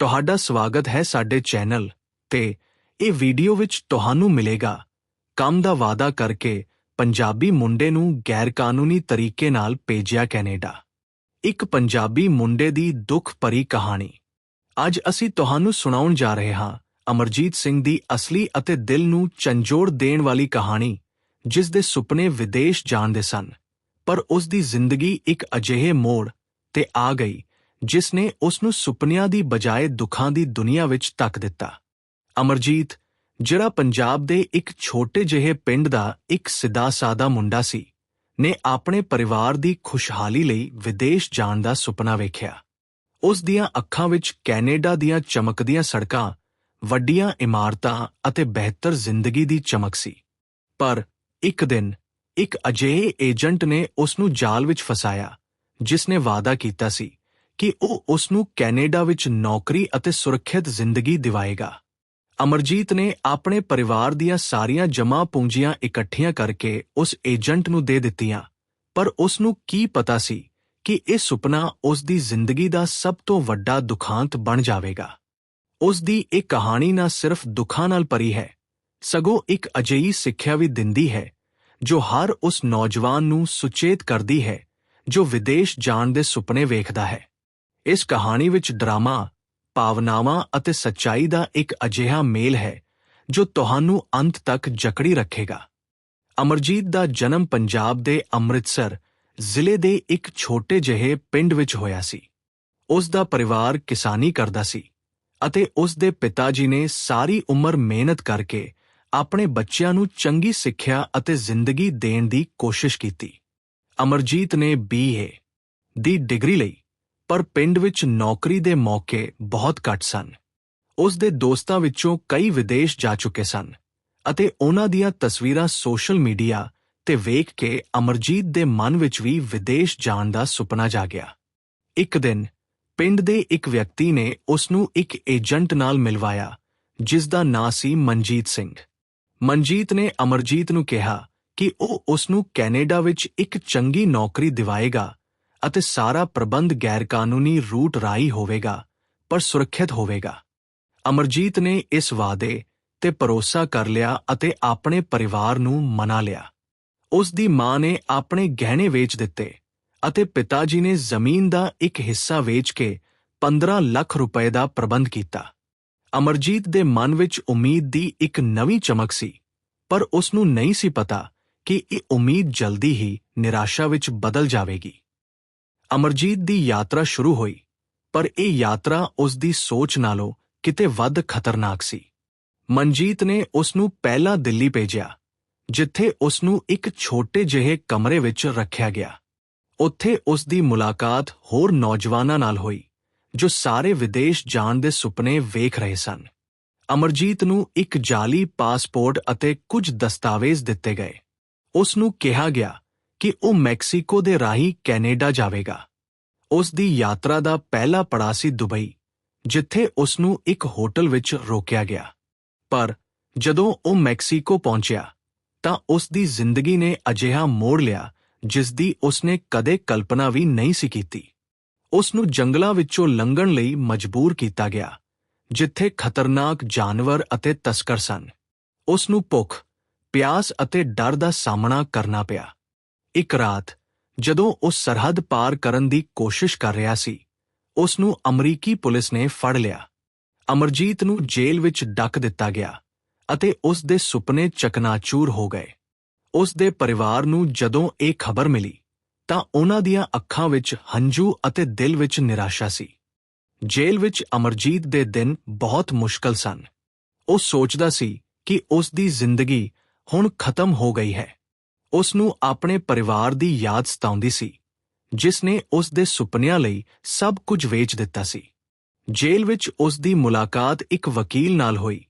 ਤੁਹਾਡਾ ਸਵਾਗਤ ਹੈ ਸਾਡੇ ਚੈਨਲ ਤੇ ਇਹ ਵੀਡੀਓ ਵਿੱਚ ਤੁਹਾਨੂੰ ਮਿਲੇਗਾ। ਕੰਮ ਦਾ ਵਾਅਦਾ ਕਰਕੇ ਪੰਜਾਬੀ ਮੁੰਡੇ ਨੂੰ ਗੈਰਕਾਨੂੰਨੀ ਤਰੀਕੇ ਨਾਲ ਭੇਜਿਆ ਕੈਨੇਡਾ। ਇੱਕ ਪੰਜਾਬੀ ਮੁੰਡੇ ਦੀ ਦੁੱਖ ਭਰੀ ਕਹਾਣੀ। ਅੱਜ ਅਸੀਂ ਤੁਹਾਨੂੰ ਸੁਣਾਉਣ ਜਾ ਰਹੇ ਹਾਂ ਅਮਰਜੀਤ ਸਿੰਘ ਦੀ ਅਸਲੀ ਅਤੇ ਦਿਲ ਨੂੰ ਚੰਜੋੜ ਦੇਣ ਵਾਲੀ ਕਹਾਣੀ, ਜਿਸ ਦੇ ਸੁਪਨੇ ਵਿਦੇਸ਼ ਜਾਣ ਦੇ ਸਨ। ਪਰ ਉਸ ਦੀ ਜ਼ਿੰਦਗੀ ਇੱਕ ਅਜਿਹੇ ਮੋੜ ਤੇ ਆ ਗਈ ਜਿਸ ਨੇ ਉਸ ਨੂੰ ਸੁਪਨਿਆਂ ਦੀ ਬਜਾਏ ਦੁੱਖਾਂ ਦੀ ਦੁਨੀਆ ਵਿੱਚ ਤੱਕ ਦਿੱਤਾ। ਅਮਰਜੀਤ, ਜਿਹੜਾ ਪੰਜਾਬ ਦੇ ਇੱਕ ਛੋਟੇ ਜਿਹੇ ਪਿੰਡ ਦਾ ਇੱਕ ਸਿੱਧਾ-ਸਾਦਾ ਮੁੰਡਾ ਸੀ, ਨੇ ਆਪਣੇ ਪਰਿਵਾਰ ਦੀ ਖੁਸ਼ਹਾਲੀ ਲਈ ਵਿਦੇਸ਼ ਜਾਣ ਦਾ ਸੁਪਨਾ ਵੇਖਿਆ। ਉਸ ਦੀਆਂ ਅੱਖਾਂ ਵਿੱਚ ਕੈਨੇਡਾ ਦੀਆਂ ਚਮਕਦੀਆਂ ਸੜਕਾਂ, ਵੱਡੀਆਂ ਇਮਾਰਤਾਂ ਅਤੇ ਬਿਹਤਰ ਜ਼ਿੰਦਗੀ ਦੀ ਚਮਕ ਸੀ। ਪਰ ਇੱਕ ਦਿਨ ਇੱਕ ਅਜਿਹੇ ਏਜੰਟ ਨੇ ਉਸ ਨੂੰ ਜਾਲ ਵਿੱਚ ਫਸਾਇਆ, ਜਿਸ ਨੇ ਵਾਅਦਾ ਕੀਤਾ ਸੀ। ਕਿ ਉਹ ਉਸ ਨੂੰ ਕੈਨੇਡਾ ਵਿੱਚ ਨੌਕਰੀ ਅਤੇ ਸੁਰੱਖਿਅਤ ਜ਼ਿੰਦਗੀ ਦਿਵਾਏਗਾ। ਅਮਰਜੀਤ ਨੇ ਆਪਣੇ ਪਰਿਵਾਰ ਦੀਆਂ ਸਾਰੀਆਂ ਜਮ੍ਹਾਂ ਪੂੰਜੀਆਂ ਇਕੱਠੀਆਂ ਕਰਕੇ ਉਸ ਏਜੰਟ ਨੂੰ ਦੇ ਦਿੱਤੀਆਂ, ਪਰ ਉਸ ਨੂੰ ਕੀ ਪਤਾ ਸੀ ਕਿ ਇਹ ਸੁਪਨਾ ਉਸ ਦੀ ਜ਼ਿੰਦਗੀ ਦਾ ਸਭ ਤੋਂ ਵੱਡਾ ਦੁਖਾਂਤ ਬਣ ਜਾਵੇਗਾ। ਉਸ ਦੀ ਇਹ ਕਹਾਣੀ ਨਾ ਸਿਰਫ ਦੁੱਖਾਂ ਨਾਲ ਭਰੀ ਹੈ, ਸਗੋਂ ਇੱਕ ਅਜਿਹੀ ਸਿੱਖਿਆ ਵੀ ਦਿੰਦੀ ਹੈ, ਜੋ ਹਰ ਉਸ ਨੌਜਵਾਨ ਨੂੰ ਸੁਚੇਤ ਕਰਦੀ ਹੈ, ਜੋ ਵਿਦੇਸ਼ ਜਾਣ ਦੇ ਸੁਪਨੇ ਵੇਖਦਾ ਹੈ। ਇਸ ਕਹਾਣੀ ਵਿੱਚ ਡਰਾਮਾ, ਭਾਵਨਾਵਾਂ ਅਤੇ ਸੱਚਾਈ ਦਾ ਇੱਕ ਅਜਿਹਾ ਮੇਲ ਹੈ, ਜੋ ਤੁਹਾਨੂੰ ਅੰਤ ਤੱਕ ਜਕੜੀ ਰੱਖੇਗਾ। ਅਮਰਜੀਤ ਦਾ ਜਨਮ ਪੰਜਾਬ ਦੇ ਅੰਮ੍ਰਿਤਸਰ ਜ਼ਿਲ੍ਹੇ ਦੇ ਇੱਕ ਛੋਟੇ ਜਿਹੇ ਪਿੰਡ ਵਿੱਚ ਹੋਇਆ ਸੀ। ਉਸ ਦਾ ਪਰਿਵਾਰ ਕਿਸਾਨੀ ਕਰਦਾ ਸੀ ਅਤੇ ਉਸ ਦੇ ਪਿਤਾ ਜੀ ਨੇ ਸਾਰੀ ਉਮਰ ਮਿਹਨਤ ਕਰਕੇ ਆਪਣੇ ਬੱਚਿਆਂ ਨੂੰ ਚੰਗੀ ਸਿੱਖਿਆ ਅਤੇ ਜ਼ਿੰਦਗੀ ਦੇਣ ਦੀ ਕੋਸ਼ਿਸ਼ ਕੀਤੀ। ਅਮਰਜੀਤ ਨੇ ਬੀਏ ਦੀ ਡਿਗਰੀ ਲਈ ਪਰ ਪਿੰਡ ਵਿੱਚ ਨੌਕਰੀ ਦੇ ਮੌਕੇ ਬਹੁਤ ਘੱਟ ਸਨ। ਉਸ ਦੇ ਦੋਸਤਾਂ ਵਿੱਚੋਂ ਕਈ ਵਿਦੇਸ਼ ਜਾ ਚੁੱਕੇ ਸਨ ਅਤੇ ਉਹਨਾਂ ਦੀਆਂ ਤਸਵੀਰਾਂ ਸੋਸ਼ਲ ਮੀਡੀਆ ਤੇ ਵੇਖ ਕੇ ਅਮਰਜੀਤ ਦੇ ਮਨ ਵਿੱਚ ਵੀ ਵਿਦੇਸ਼ ਜਾਣ ਦਾ ਸੁਪਨਾ ਜਾਗਿਆ ਇੱਕ ਦਿਨ ਪਿੰਡ ਦੇ ਇੱਕ ਵਿਅਕਤੀ ਨੇ ਉਸ ਨੂੰ ਇੱਕ ਏਜੰਟ ਨਾਲ ਮਿਲਵਾਇਆ, ਜਿਸ ਦਾ ਨਾਂ ਸੀ ਮਨਜੀਤ ਸਿੰਘ। ਮਨਜੀਤ ਨੇ ਅਮਰਜੀਤ ਨੂੰ ਕਿਹਾ ਕਿ ਉਹ ਉਸ ਨੂੰ ਕੈਨੇਡਾ ਵਿੱਚ ਇੱਕ ਚੰਗੀ ਨੌਕਰੀ ਦਿਵਾਏਗਾ ਅਤੇ ਸਾਰਾ ਪ੍ਰਬੰਧ ਗੈਰਕਾਨੂੰਨੀ ਰੂਟ ਰਾਹੀਂ ਹੋਵੇਗਾ, ਪਰ ਸੁਰੱਖਿਅਤ ਹੋਵੇਗਾ। ਅਮਰਜੀਤ ਨੇ ਇਸ ਵਾਅਦੇ ਤੇ ਭਰੋਸਾ ਕਰ ਲਿਆ ਅਤੇ ਆਪਣੇ ਪਰਿਵਾਰ ਨੂੰ ਮਨਾ ਲਿਆ। ਉਸ ਦੀ ਮਾਂ ਨੇ ਆਪਣੇ ਗਹਿਣੇ ਵੇਚ ਦਿੱਤੇ ਅਤੇ ਪਿਤਾ ਜੀ ਨੇ ਜ਼ਮੀਨ ਦਾ ਇੱਕ ਹਿੱਸਾ ਵੇਚ ਕੇ 15 ਲੱਖ ਰੁਪਏ ਦਾ ਪ੍ਰਬੰਧ ਕੀਤਾ। ਅਮਰਜੀਤ ਦੇ ਮਨ ਵਿੱਚ ਉਮੀਦ ਦੀ ਇੱਕ ਨਵੀਂ ਚਮਕ ਸੀ, ਪਰ ਉਸ ਨੂੰ ਨਹੀਂ ਸੀ ਪਤਾ ਕਿ ਇਹ ਉਮੀਦ ਜਲਦੀ ਹੀ ਨਿਰਾਸ਼ਾ ਵਿੱਚ ਬਦਲ ਜਾਵੇਗੀ। ਅਮਰਜੀਤ ਦੀ ਯਾਤਰਾ ਸ਼ੁਰੂ ਹੋਈ, ਪਰ ਇਹ ਯਾਤਰਾ ਉਸ ਦੀ ਸੋਚ ਨਾਲੋਂ ਕਿਤੇ ਵੱਧ ਖਤਰਨਾਕ ਸੀ। ਮਨਜੀਤ ਨੇ ਉਸ ਨੂੰ ਪਹਿਲਾਂ ਦਿੱਲੀ ਭੇਜਿਆ, ਜਿੱਥੇ ਉਸ ਨੂੰ ਇੱਕ ਛੋਟੇ ਜਿਹੇ ਕਮਰੇ ਵਿੱਚ ਰੱਖਿਆ ਗਿਆ। ਉੱਥੇ ਉਸ ਦੀ ਮੁਲਾਕਾਤ ਹੋਰ ਨੌਜਵਾਨਾਂ ਨਾਲ ਹੋਈ, ਜੋ ਸਾਰੇ ਵਿਦੇਸ਼ ਜਾਣ ਦੇ ਸੁਪਨੇ ਵੇਖ ਰਹੇ ਸਨ। ਅਮਰਜੀਤ ਨੂੰ ਇੱਕ ਜਾਲੀ ਪਾਸਪੋਰਟ ਅਤੇ ਕੁਝ ਦਸਤਾਵੇਜ਼ ਦਿੱਤੇ ਗਏ। ਉਸ ਨੂੰ ਕਿਹਾ ਗਿਆ ਕਿ ਉਹ ਮੈਕਸੀਕੋ ਦੇ ਰਾਹੀਂ ਕੈਨੇਡਾ ਜਾਵੇਗਾ। ਉਸ ਦੀ ਯਾਤਰਾ ਦਾ ਪਹਿਲਾ ਪੜਾਅ ਸੀ ਦੁਬਈ, ਜਿੱਥੇ ਉਸ ਨੂੰ ਇੱਕ ਹੋਟਲ ਵਿੱਚ ਰੋਕਿਆ ਗਿਆ। ਪਰ ਜਦੋਂ ਉਹ ਮੈਕਸੀਕੋ ਪਹੁੰਚਿਆ, ਤਾਂ ਉਸ ਦੀ ਜ਼ਿੰਦਗੀ ਨੇ ਅਜਿਹਾ ਮੋੜ ਲਿਆ, ਜਿਸ ਦੀ ਉਸ ਨੇ ਕਦੇ ਕਲਪਨਾ ਵੀ ਨਹੀਂ ਸੀ ਕੀਤੀ। ਉਸ ਨੂੰ ਜੰਗਲਾਂ ਵਿੱਚੋਂ ਲੰਘਣ ਲਈ ਮਜਬੂਰ ਕੀਤਾ ਗਿਆ, ਜਿੱਥੇ ਖਤਰਨਾਕ ਜਾਨਵਰ ਅਤੇ ਤਸਕਰ ਸਨ। ਉਸ ਨੂੰ ਭੁੱਖ, ਪਿਆਸ ਅਤੇ ਡਰ ਦਾ ਸਾਹਮਣਾ ਕਰਨਾ ਪਿਆ। ਇੱਕ ਰਾਤ ਜਦੋਂ ਉਹ ਸਰਹੱਦ ਪਾਰ ਕਰਨ ਦੀ ਕੋਸ਼ਿਸ਼ ਕਰ ਰਿਹਾ ਸੀ ਉਸ ਨੂੰ ਅਮਰੀਕੀ ਪੁਲਿਸ ਨੇ ਫੜ ਲਿਆ। ਅਮਰਜੀਤ ਨੂੰ ਜੇਲ੍ਹ ਵਿੱਚ ਡੱਕ ਦਿੱਤਾ ਗਿਆ ਅਤੇ ਉਸ ਦੇ ਸੁਪਨੇ ਚਕਨਾਚੂਰ ਹੋ ਗਏ। ਉਸ ਦੇ ਪਰਿਵਾਰ ਨੂੰ ਜਦੋਂ ਇਹ ਖਬਰ ਮਿਲੀ, ਤਾਂ ਉਹਨਾਂ ਦੀਆਂ ਅੱਖਾਂ ਵਿੱਚ ਹੰਝੂ ਅਤੇ ਦਿਲ ਵਿੱਚ ਨਿਰਾਸ਼ਾ ਸੀ। ਜੇਲ੍ਹ ਵਿੱਚ ਅਮਰਜੀਤ ਦੇ ਦਿਨ ਬਹੁਤ ਮੁਸ਼ਕਲ ਸਨ। ਉਹ ਸੋਚਦਾ ਸੀ ਕਿ ਉਸ ਦੀ ਜ਼ਿੰਦਗੀ ਹੁਣ ਖਤਮ ਹੋ ਗਈ ਹੈ। ਉਸ ਨੂੰ ਆਪਣੇ ਪਰਿਵਾਰ ਦੀ ਯਾਦ ਸਤਾਉਂਦੀ ਸੀ, ਜਿਸ ਨੇ ਉਸ ਦੇ ਸੁਪਨਿਆਂ ਲਈ ਸਭ ਕੁਝ ਵੇਚ ਦਿੱਤਾ ਸੀ। ਜੇਲ੍ਹ ਵਿੱਚ ਉਸ ਦੀ ਮੁਲਾਕਾਤ ਇੱਕ ਵਕੀਲ ਨਾਲ ਹੋਈ,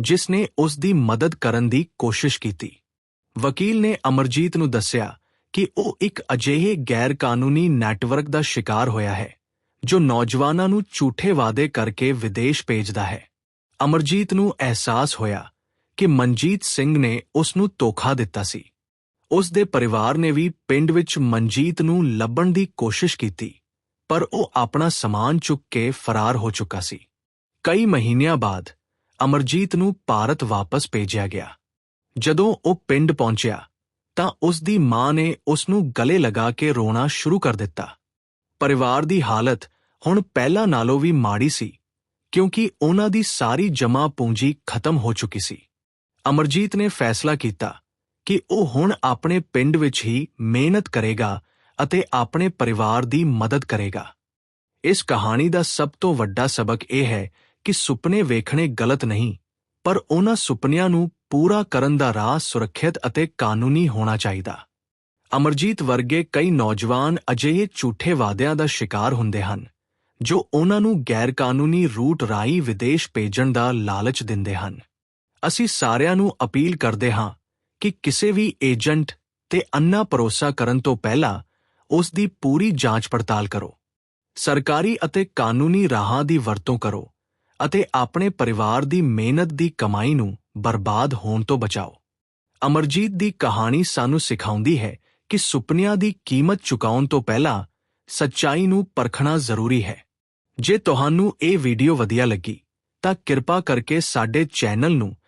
ਜਿਸ ਨੇ ਉਸ ਦੀ ਮਦਦ ਕਰਨ ਦੀ ਕੋਸ਼ਿਸ਼ ਕੀਤੀ। ਵਕੀਲ ਨੇ ਅਮਰਜੀਤ ਨੂੰ ਦੱਸਿਆ ਕਿ ਉਹ ਇੱਕ ਅਜਿਹੇ ਗੈਰ ਕਾਨੂੰਨੀ ਨੈਟਵਰਕ ਦਾ ਸ਼ਿਕਾਰ ਹੋਇਆ ਹੈ, ਜੋ ਨੌਜਵਾਨਾਂ ਨੂੰ ਝੂਠੇ ਵਾਅਦੇ ਕਰਕੇ ਵਿਦੇਸ਼ ਭੇਜਦਾ ਹੈ। ਅਮਰਜੀਤ ਨੂੰ ਅਹਿਸਾਸ ਹੋਇਆ ਕਿ ਮਨਜੀਤ ਸਿੰਘ ਨੇ ਉਸ ਨੂੰ ਧੋਖਾ ਦਿੱਤਾ ਸੀ। ਉਸ ਦੇ ਪਰਿਵਾਰ ਨੇ ਵੀ ਪਿੰਡ ਵਿੱਚ ਮਨਜੀਤ ਨੂੰ ਲੱਭਣ ਦੀ ਕੋਸ਼ਿਸ਼ ਕੀਤੀ, ਪਰ ਉਹ ਆਪਣਾ ਸਮਾਨ ਚੁੱਕ ਕੇ ਫਰਾਰ ਹੋ ਚੁੱਕਾ ਸੀ। ਕਈ ਮਹੀਨਿਆਂ ਬਾਅਦ ਅਮਰਜੀਤ ਨੂੰ ਭਾਰਤ ਵਾਪਸ ਭੇਜਿਆ ਗਿਆ। ਜਦੋਂ ਉਹ ਪਿੰਡ ਪਹੁੰਚਿਆ, ਤਾਂ ਉਸ ਦੀ ਮਾਂ ਨੇ ਉਸ ਨੂੰ ਗਲੇ ਲਗਾ ਕੇ ਰੋਣਾ ਸ਼ੁਰੂ ਕਰ ਦਿੱਤਾ। ਪਰਿਵਾਰ ਦੀ ਹਾਲਤ ਹੁਣ ਪਹਿਲਾਂ ਨਾਲੋਂ ਵੀ ਮਾੜੀ ਸੀ, ਕਿਉਂਕਿ ਉਹਨਾਂ ਦੀ ਸਾਰੀ ਜਮ੍ਹਾਂ ਪੂੰਜੀ ਖਤਮ ਹੋ ਚੁੱਕੀ ਸੀ। ਅਮਰਜੀਤ ਨੇ ਫੈਸਲਾ ਕੀਤਾ ਕਿ ਉਹ ਹੁਣ ਆਪਣੇ ਪਿੰਡ ਵਿੱਚ ਹੀ ਮਿਹਨਤ ਕਰੇਗਾ ਅਤੇ ਆਪਣੇ ਪਰਿਵਾਰ ਦੀ ਮਦਦ ਕਰੇਗਾ। ਇਸ ਕਹਾਣੀ ਦਾ ਸਭ ਤੋਂ ਵੱਡਾ ਸਬਕ ਇਹ ਹੈ ਕਿ ਸੁਪਨੇ ਵੇਖਣੇ ਗਲਤ ਨਹੀਂ, ਪਰ ਉਹਨਾਂ ਸੁਪਨਿਆਂ ਨੂੰ ਪੂਰਾ ਕਰਨ ਦਾ ਰਾਹ ਸੁਰੱਖਿਅਤ ਅਤੇ ਕਾਨੂੰਨੀ ਹੋਣਾ ਚਾਹੀਦਾ। ਅਮਰਜੀਤ ਵਰਗੇ ਕਈ ਨੌਜਵਾਨ ਅਜਿਹੇ ਝੂਠੇ ਵਾਅਦਿਆਂ ਦਾ ਸ਼ਿਕਾਰ ਹੁੰਦੇ ਹਨ, ਜੋ ਉਹਨਾਂ ਨੂੰ ਗੈਰਕਾਨੂੰਨੀ ਰੂਟ ਰਾਹੀਂ ਵਿਦੇਸ਼ ਭੇਜਣ ਦਾ ਲਾਲਚ ਦਿੰਦੇ ਹਨ। ਅਸੀਂ ਸਾਰਿਆਂ ਨੂੰ ਅਪੀਲ ਕਰਦੇ ਹਾਂ ਕਿ ਕਿਸੇ ਵੀ ਏਜੰਟ ਤੇ ਅੰਨਾ ਭਰੋਸਾ ਕਰਨ ਤੋਂ ਪਹਿਲਾਂ ਉਸ ਦੀ ਪੂਰੀ ਜਾਂਚ ਪੜਤਾਲ ਕਰੋ। ਸਰਕਾਰੀ ਅਤੇ ਕਾਨੂੰਨੀ ਰਾਹਾਂ ਦੀ ਵਰਤੋਂ ਕਰੋ ਅਤੇ ਆਪਣੇ ਪਰਿਵਾਰ ਦੀ ਮਿਹਨਤ ਦੀ ਕਮਾਈ ਨੂੰ ਬਰਬਾਦ ਹੋਣ ਤੋਂ ਬਚਾਓ। ਅਮਰਜੀਤ ਦੀ ਕਹਾਣੀ ਸਾਨੂੰ ਸਿਖਾਉਂਦੀ ਹੈ ਕਿ ਸੁਪਨਿਆਂ ਦੀ ਕੀਮਤ ਚੁਕਾਉਣ ਤੋਂ ਪਹਿਲਾਂ ਸੱਚਾਈ ਨੂੰ ਪਰਖਣਾ ਜ਼ਰੂਰੀ ਹੈ। ਜੇ ਤੁਹਾਨੂੰ ਇਹ ਵੀਡੀਓ ਵਧੀਆ ਲੱਗੀ, ਤਾਂ ਕਿਰਪਾ ਕਰਕੇ ਸਾਡੇ ਚੈਨਲ ਨੂੰ